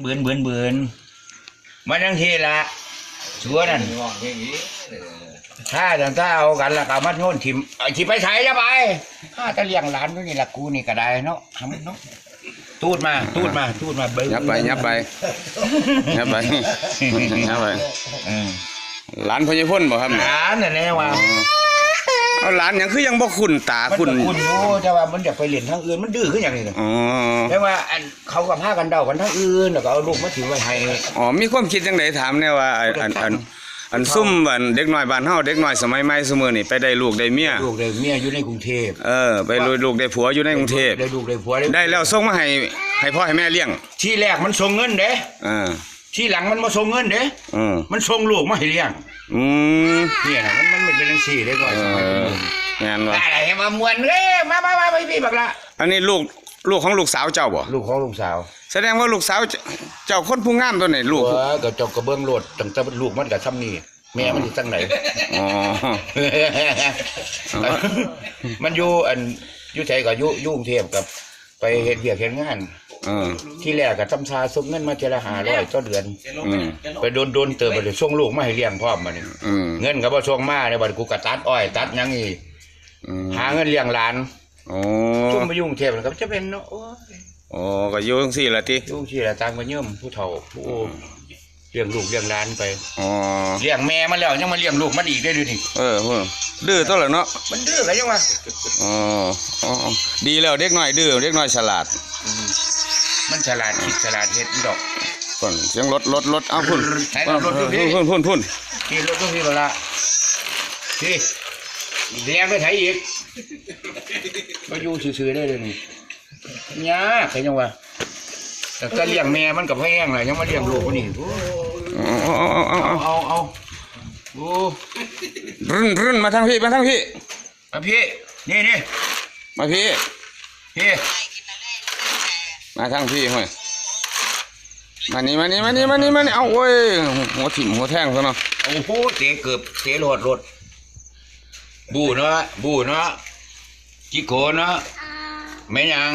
เบือนเบือนเบือนมันทั้งทีละชัวนั่นงอกอย่างนี้เออถ้าจังถ้าเอากันและก็เอามัดโน่นทิมไอ้ที่ไปใช้จะไปถ้าจะเลี้ยงหลานด้วยนี่ละกูนี่ก็ได้เนาะทำเนาะตูดมา ตูดมา ตูดมาเบิ้งยับไปยับไปยับไปยับไปเออหลานพญพ่นบ่ครับหเนี่ยลานน่ะแน่ว่า เอาหลานหยังคือยังบ่คุ้นตามันคุ้นก็คุณอยู่แต่ว่ามันอยากไปเล่นทางอื่นมันดื้อขึ้นอย่างนี้เลยอ๋อแต่ว่าอันเขาก็พากันเดากันทางอื่นแล้วก็เอาลูกมาถือไว้ให้ อ๋อมีความคิดจังไดถามแน่ว่าอันอันอันอันซุ่มอันเด็กน้อยบ้านเฮาเด็กน้อยสมัยใหม่ซุมื้อนี่ไปได้ลูกได้เมียลูกได้เมียอยู่ในกรุงเทพเออไปลุยลูกได้ผัวอยู่ในกรุงเทพได้ลูกได้ผัวได้แล้วส่งมาให้ให้พ่อให้แม่เลี้ยงที่แรกมันส่งเงินเด้ อ่า ที่หลังมันมาส่งเงินเด้ อืม มันส่งลูกมาให้เลี้ยง อืมเนี่ยนะมันมันมันเป็นจังซี่ได้ก่อนเออแม่นบ่อะไรมามวนเอ้ยมามามาไปพี่บักละอันนี้ลูกลูกของลูกสาวเจ้าบ่ลูกของลูกสาว แสดงว่าลูกสาวเจ้าเจ้าคนผู้งามตัวนี้ลูกหัวก็จกกระเบื้องโลดตั้งแต่ลูกมันก็ซ้ำนี่แม่มันอยู่จังไหนอ๋อมันอยู่อันอยู่ไทยก็อยู่อยู่กรุงเทพกับ ไปเฮ็ดเวียกเฮ็ดงาน เออ ที่แรกก็ทำชาส่งเงินมาเจละ500ต่อเดือน อืม ไปโดนโดนๆเติบไปเลยส่งลูกมาให้เลี้ยงพร้อมมานี่อืมเงินก็บ่ส่งมาในบัดกูก็ตัดอ้อยตัดหยังอีกอืมหาเงินเลี้ยงหลานโอ้ซุ่มไปอยู่กรุงเทพมันก็จะเป็นเนาะโอ้ยโอ้ก็อยู่จังซี่ล่ะติอยู่ที่ละต่างก็เยิ่มผู้เฒ่าผู้โอ้เลี้ยงลูกเลี้ยงหลานไปอ๋อเลี้ยงแม่มันแล้วยังมาเลี้ยงลูกมันอีกได้ดูนี่เออเพิ่นดื้อตัวละเนาะมันดื้ออะไรยังวะอ๋ออ๋ออ๋อ ดีแล้วเด็กน้อยดื้อเด็กน้อยฉลาด มันฉลาดคิดฉลาดเฮ็ดดอกก่อนเสียงรถรถรถเอาพุ่นให้รถรถดูดิพุ่นพุ่นพุ่นพี่รถต้องพี่ละละพี่เลี้ยงไปไถอีกมาอยู่ซื่อๆได้เลยนี่ยากใครยังวะแต่ก็เลี้ยงแม่มันกับแห้งเลยยังมาเลี้ยงลูกคนนี้โอ้เอาเอาเอาเอาเอาเอาเอาเอาโอ้รุ่นรุ่นมาทางพี่มาทางพี่มาพี่นี่นี่มาพี่พี่ มาทางพี่ห้อยมานี่มานี่มานี่มานี่มานี่เอาโอ้ยหัวถิ่มหัวแท่งซะเนาะโอ้โหเตะเกือบเตะรถรถบูเนาะบูเนาะจิโกเนาะแม่หยัง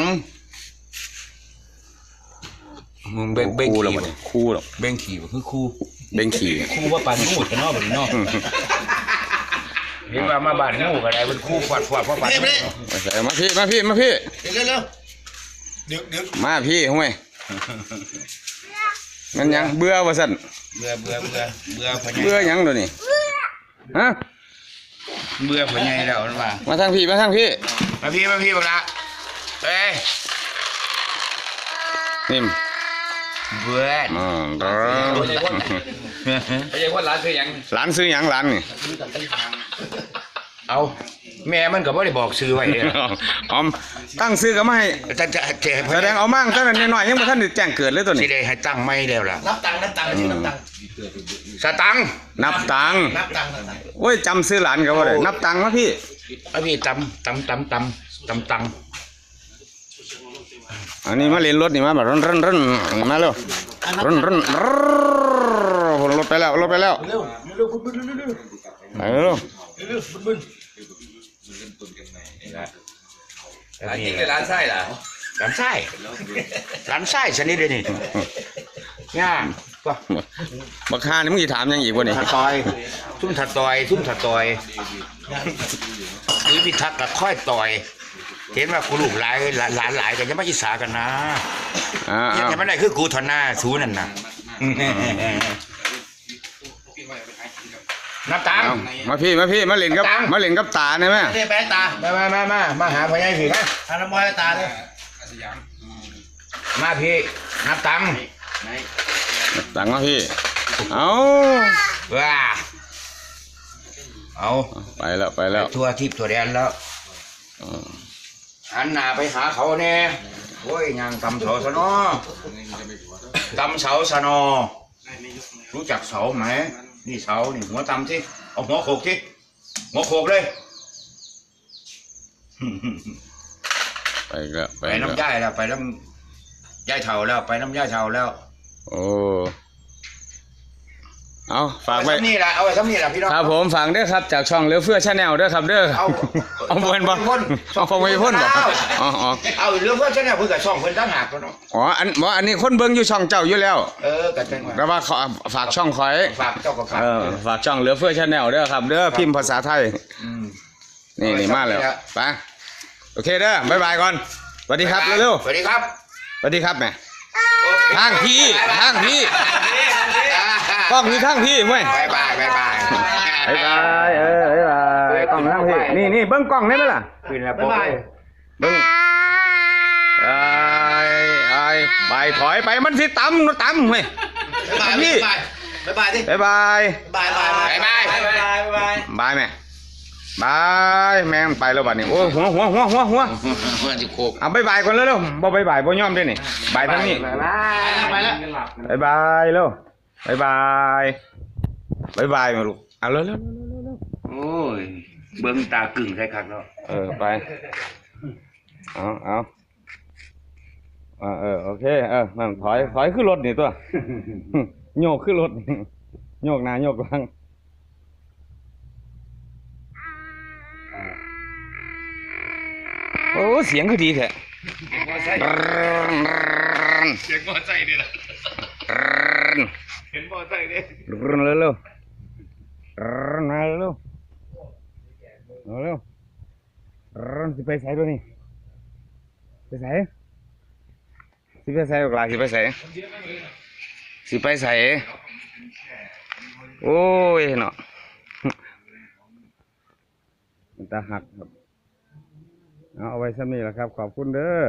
มึงเบ่งเบ่งคู่ขี่แล้วบ่มันคู่แล้วเบ่งขี่บ่คือคู่เบ่งขี่คู่ว่าปานงูกันเนาะบัดนี้เนาะเรียกว่ามาบ้านงูก็ได้เป็นคู่ฟาดฟาดฟาดฟาดมาใส่มาพี่มาพี่มาพี่เร็วเร็วเดี๋ยวเดี๋ยวมาพี่ห้วยมันหยังเบื่อว่าสั่นเบื่อเบื่อเบื่อเบื่อพะไงเบื่อหยังตัวนี้ฮะเบื่อพะไงแล้วมันว่ามาทางพี่มาทางพี่มาพี่มาพี่บักละเอ้ยนิ่มเบื่ออ๋อเด้อไม่ใช่ว่าร้านคือยังหลานซื้อหยังหลานนี่เอา แม่มันก็บ่ได้บอกซื้อไว้เด้อออมตั้งซื้อก็ไม่ให้จะจะจะให้แสดงเอามั่งตั้งแต่น้อยๆยังบ่ทันได้แจ้งเกิดเลยตัวสินี้ ได้ให้ตั้งไม่แล้วล่ะ นับตังค์นับตังค์ชื่อนับตังค์สตังค์นับตังค์นับตังค์นับตังค์โอ้ยจำซื้อหลานก็บ่ได้นับตังค์มาพี่ เอาพี่ตำตำตำตำตำตังอันนี้มาเล่นรถนี่มาแบบร่นร่นร่นมาเร็วร่นร่นร่นรถไปแล้วรถไปแล้วเร็วเร็วบึ้นบึ้นเร็วไปเร็วเร็วบึ้นบึ้ นร้านจริงเลยร้านไส้เหรอร้านไส้ร้านไส้ชนิดเดียวนี่ย่าก็บักฮานี่มึงสิถามหยังอีกบ่นี่ถัดตอยซุ่มถัดตอยซุ่มถัดตอยหรือพิทักษ์กับค่อยต่อย เห็นว่ากูลูกหลายหลานหลานหลายกันจะไม่อิสากันนะอ่ายังจะไม่ได้คือกูทอนหน้าสูนั่นน่ะ นับตังค์มาพี่มาพี่มาเล่นกับตังค์มาเล่นกับตาได้ไหมนี่แป้ตามามามามามาหาพ่อใหญ่พี่นะทานน้ำมอยตาเลยมาพี่นับตังค์ตังค์มาพี่เอาว้าเอาไปแล้วไปแล้วทั่วทิพย์ทั่วแดนแล้วหันหน้าไปหาเขาแน่โอ้ยยางตำเสาสนอตำเสาสนอรู้จักเสาไหม นี่เสานี่หัวตำที่เอาหัวโขกที่หัวโขกเลย ไปแล้วไปไปแล้วน้ำย่ายแล้วไปน้ำย่ายเท่าแล้ว ไปน้ำย่ายเท่าแล้ว โอ้ เอาฝากไว้เอนี่แหละเอาไว้ทำนี่แหละพี่น้องครับผมฝากเด้อครับจากช่องเหลือเฟือชาแนลเด้อครับเด้อเอาเอาเพิ่นบ่พ่นเอาฟังไว้พ่นบ่อ๋ออ๋อเอาเรื่องเพื่อนฉันเนี่ยเพื่อนกับช่องเพื่อนตั้งหากเนาะอ๋ออันบ่อันนี้คนเบิ่งอยู่ช่องเจ้าอยู่แล้วเออกันจังหวะแต่ว่าขอฝากช่องคอยฝากเจ้ากับฝากเออฝากช่องเหลือเฟือชาแนลเด้อครับเด้อพิมพ์ภาษาไทยมนี่นี่มาแล้วไปโอเคเด้อบ๊ายบายก่อนสวัสดีครับเร็วสวัสดีครับๆสวัสดีครับแม่โอเคทางพี่ทางพี่ กล้องอยู่ทางพี่เว้ยบายบายบายบายบ๊ายบายเออบ๊ายบายกล้องทางพี่นี่นี่เบิ่งกล้องได้ไหมล่ะขึ้นแล้วบ๊ายบายเบิ่งไอ้ไอ้ไปถอยไปมันสิต่ำต่ำเว้ยบายพี่บายบายดิบ๊ายบายบายบายบายบายบายบายบายบายแม่บายแม่งไปแล้วบัดนี้โอ้ยหัวหัวหัวหัวหัวเพื่อนจะโคกเอาบายบายก่อนเร็วๆบ่บายบายบ่ยอมด้วยนี่บายทางนี้บายบายไปแล้วบายบายเร็ว บายบายบายบายมาลูกเอาเร็วเร็วเร็วเร็วเร็วโอ้ย เบิ้งตากึ่งใครคักเนาะเออไป เอาเอาอ่าเออโอเคเออมันถอยถอยขึ้นรถนี่ตัว โยกขึ้นรถนี่โยกหน้าโยกหลังโอ้เสียงคือดีแท้เสียงมอไซค์นี่แหละ เห็นมอไซค์นี่เร็วเร็วเร็วมาเร็วเร็วเร็วสิไปใส่ตัวนี้ไปใส่สิไปใส่กลาสิไปใส่สิไปใส่โอ้ยเนาะมันตาหักครับเอาไว้ซ้ำนี่แหละครับ ขอบคุณเด้อ